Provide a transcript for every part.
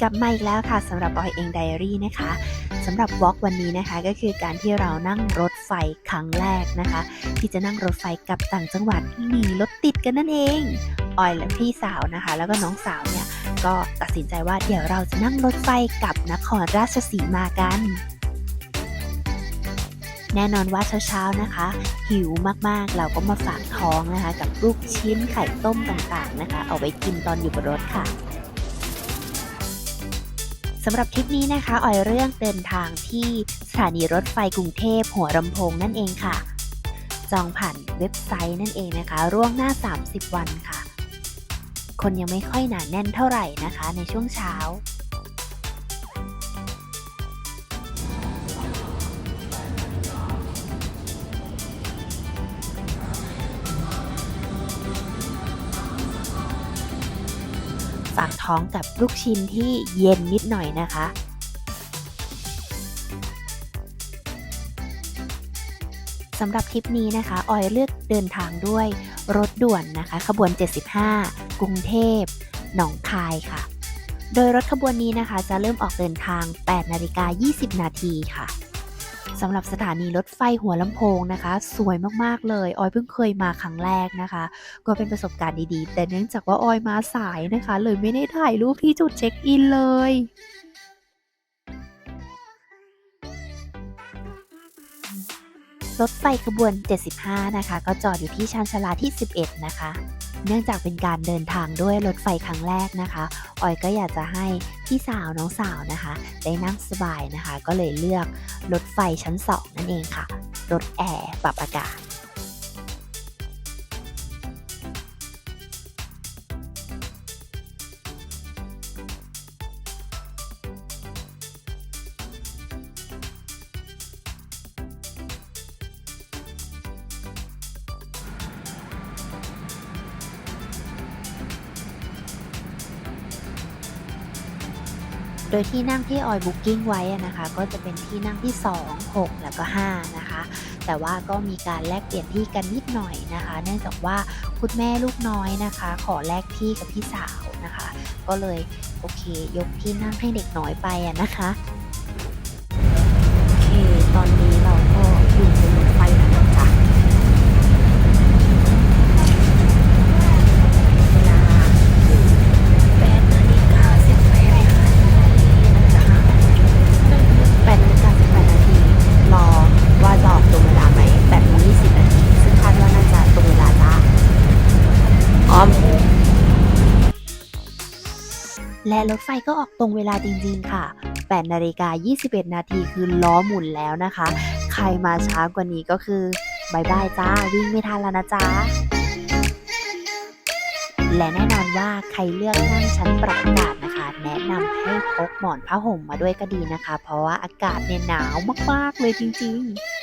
กลับมาอีกแล้วค่ะสำหรับออยเองไดอารี่นะคะสำหรับวอล์กวันนี้นะคะก็คือการที่เรานั่งรถไฟครั้งแรกนะคะ ที่จะนั่งรถไฟกลับต่างจังหวัดหนีรถติดกันนั่นเองออยและพี่สาวนะคะ แล้วก็น้องสาวเนี่ยก็ตัดสินใจว่าเดี๋ยวเราจะนั่งรถไฟกลับนครราชสีมากัน แน่นอนว่าเช้าๆนะคะ หิวมากๆเราก็มาฝากท้องนะคะ กับลูกชิ้นไข่ต้มต่างๆนะคะ เอาไว้กินตอนอยู่บนรถค่ะำหรับคลิปนี้นะคะออยเรื่องเดินทางที่สถานีรถไฟกรุงเทพหัวลำโพงนั่นเองค่ะ จองผ่านเว็บไซต์นั่นเองนะคะร่วงหน้า 30 วันค่ะ คนยังไม่ค่อยหนาแน่นเท่าไหร่นะคะในช่วงเช้า ฝากท้องกับลูกชิ้นที่เย็นนิดหน่อยนะคะ สำหรับทริปนี้นะคะ ออยเลือกเดินทางด้วยรถด่วนนะคะ ขบวน 75 กรุงเทพ หนองคายค่ะ โดยรถขบวนนี้นะคะ จะเริ่มออกเดินทาง 8 นาฬิกา 20 นาทีค่ะ สำหรับสถานีรถไฟหัวลำโพงนะคะ สวยมากๆเลยออยเพิ่งเคยมาครั้งแรกนะคะ ก็เป็นประสบการณ์ดีๆ แต่เนื่องจากว่าออยมาสายนะคะ เลยไม่ได้ถ่ายรูปที่จุดเช็คอินเลยรถไฟขบวน 75 นะคะ ก็จอดอยู่ที่ชานชาลาที่ 11 นะคะ เนื่องจากเป็นการเดินทางด้วยรถไฟครั้งแรกนะคะ ออยก็อยากจะให้พี่สาวน้องสาวนะคะ ได้นั่งสบายนะคะ ก็เลยเลือกรถไฟชั้น 2 นั่นเองค่ะ รถแอร์ปรับอากาศ โดยที่นั่งที่ออยบุ๊กิ้งไว้นะคะ ก็จะเป็นที่นั่งที่ 2 6 แล้วก็ 5 นะคะ แต่ว่าก็มีการแลกเปลี่ยนที่กันนิดหน่อยนะคะ เนื่องจากว่าคุณแม่ลูกน้อยนะคะ ขอแลกที่กับพี่สาวนะคะ ก็เลยโอเค ยกที่นั่งให้เด็กน้อยไปนะคะ โอเค ตอนนี้ และรถไฟก็ออกตรงเวลาจริงๆค่ะ 8 นาฬิกา 21 นาทีคือล้อหมุนแล้วนะคะ ใครมาช้ากว่านี้ก็คือบายบายจ้า วิ่งไม่ทันแล้วนะจ๊ะ และแน่นอนว่าใครเลือกนั่งชั้นปรับอากาศนะคะ แนะนำให้พกหมอนผ้าห่มมาด้วยก็ดีนะคะ เพราะว่าอากาศเนี่ยหนาวมากๆเลยจริง ๆ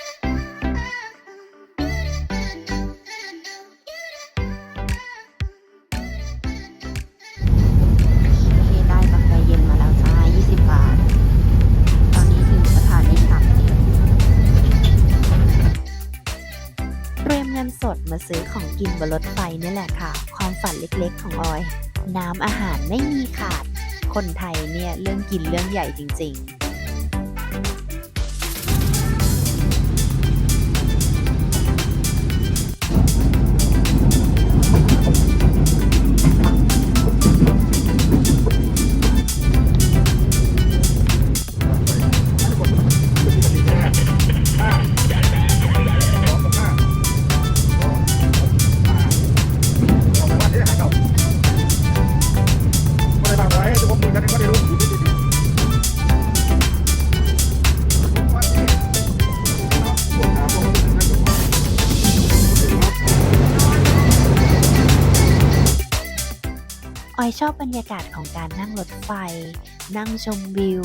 มาซื้อของกินบนรถไฟนี่แหละค่ะ ความฝันเล็กๆ ของออย น้ำอาหารไม่มีขาด คนไทยเนี่ยเรื่องกินเรื่องใหญ่จริง ๆ ชอบบรรยากาศของการนั่งรถไฟ นั่งชมวิว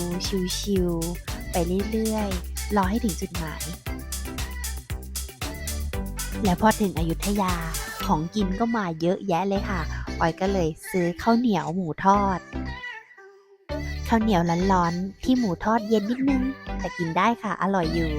ชิลๆ ไปเรื่อยๆ รอให้ถึงจุดหมาย และพอถึงอยุธยาของกินก็มาเยอะแยะเลยค่ะ ออยก็เลยซื้อข้าวเหนียวหมูทอด ข้าวเหนียวร้อนๆที่หมูทอดเย็นนิดนึง แต่กินได้ค่ะ อร่อยอยู่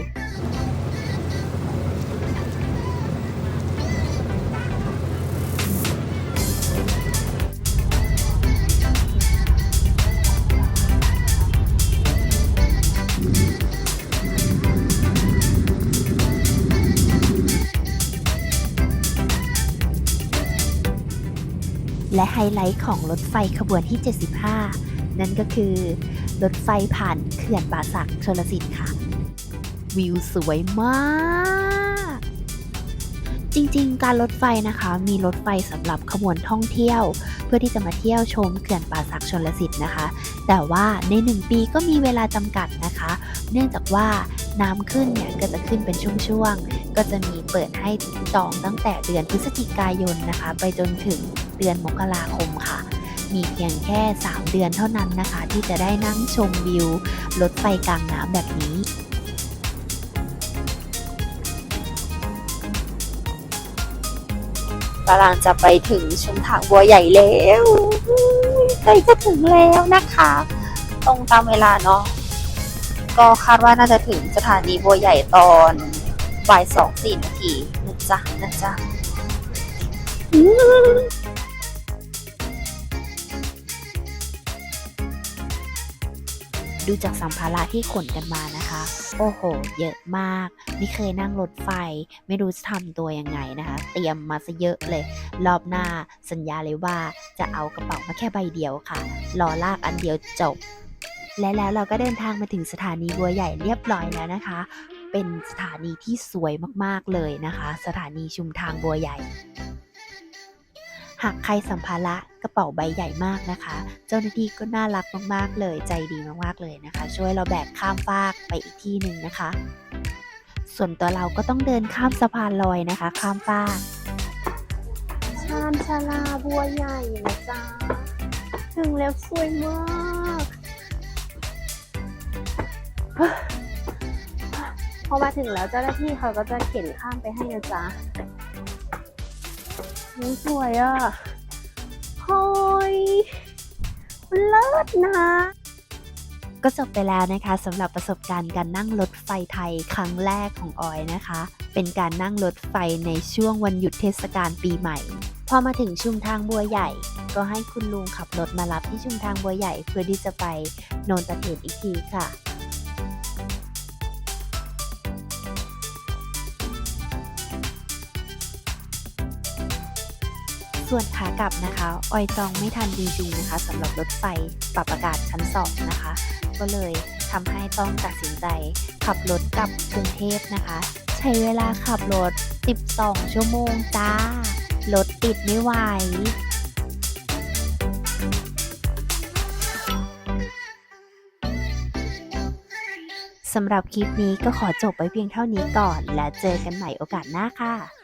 และไฮไลท์ของรถไฟขบวนที่ 75 นั่นก็คือ รถไฟผ่านเขื่อนป่าสักชลสิทธิ์ค่ะ วิวสวยมาก จริงๆ การรถไฟนะคะ มีรถไฟสำหรับขบวนท่องเที่ยว เพื่อที่จะมาเที่ยวชมเขื่อนป่าสักชลสิทธิ์นะคะ แต่ว่าใน 1 ปีก็มีเวลาจำกัดนะคะ เนื่องจากว่าน้ำขึ้นเนี่ยก็จะขึ้นเป็นช่วงๆ ก็จะมีเปิดให้จองตั้งแต่เดือนพฤศจิกายนนะคะ ไปจนถึง เดือนมกราคมค่ะ มีเพียงแค่ 3 เดือนเท่านั้นนะคะ ที่จะได้นั่งชมวิวรถไฟกลางน้ำแบบนี้กำลังจะไปถึงชุมทางบัวใหญ่แล้วใกล้จะถึงแล้วนะคะ ตรงตามเวลาเนาะก็คาดว่าน่าจะถึงสถานีบัวใหญ่ตอนบ่ายสองสี่นาทีนะจ๊ะนะจ๊ะ ดูจากสัมภาระที่ขนกันมานะคะ โอ้โห เยอะมาก ไม่เคยนั่งรถไฟ ไม่รู้จะทำตัวยังไงนะคะ เตรียมมาซะเยอะเลย รอบหน้าสัญญาเลยว่าจะเอากระเป๋ามาแค่ใบเดียวค่ะ รอลากอันเดียวจบ และแล้วเราก็เดินทางมาถึงสถานีบัวใหญ่เรียบร้อยแล้วนะคะ เป็นสถานีที่สวยมากๆเลยนะคะ สถานีชุมทางบัวใหญ่ หากใครสัมภาระกระเป๋าใบใหญ่มากนะคะ เจ้าหน้าที่ก็น่ารักมากๆเลยใจดีมากๆเลยนะคะ ช่วยเราแบกข้ามฟากไปอีกที่หนึ่งนะคะ ส่วนตัวเราก็ต้องเดินข้ามสะพานลอยนะคะ ข้ามฟากชานชาลาบัวใหญ่นะจ๊ะถึงแล้วสวยมากพอมาถึงแล้วเจ้าหน้าที่เขาก็จะเข็นข้ามไปให้นะจ๊ะ นี่สวยอะเฮ้ยมันเลิศนะก็จบไปแล้วนะคะสำหรับประสบการณ์การนั่งรถไฟไทยครั้งแรกของออยนะคะ เป็นการนั่งรถไฟในช่วงวันหยุดเทศกาลปีใหม่ พอมาถึงชุมทางบัวใหญ่ ก็ให้คุณลุงขับรถมารับที่ชุมทางบัวใหญ่เพื่อที่จะไปโนนตะเถนอีกทีค่ะ ส่วนขากลับนะคะ ออยจองไม่ทันจริงๆนะคะสำหรับรถไฟปรับอากาศชั้น 2 นะคะ ก็เลยทำให้ต้องตัดสินใจ ขับรถกลับกรุงเทพนะคะ ใช้เวลาขับรถ 12 ชั่วโมงจ้ารถติดไม่ไหวสำหรับคลิปนี้ก็ขอจบไว้เพียงเท่านี้ก่อน และเจอกันใหม่โอกาสหน้าค่ะ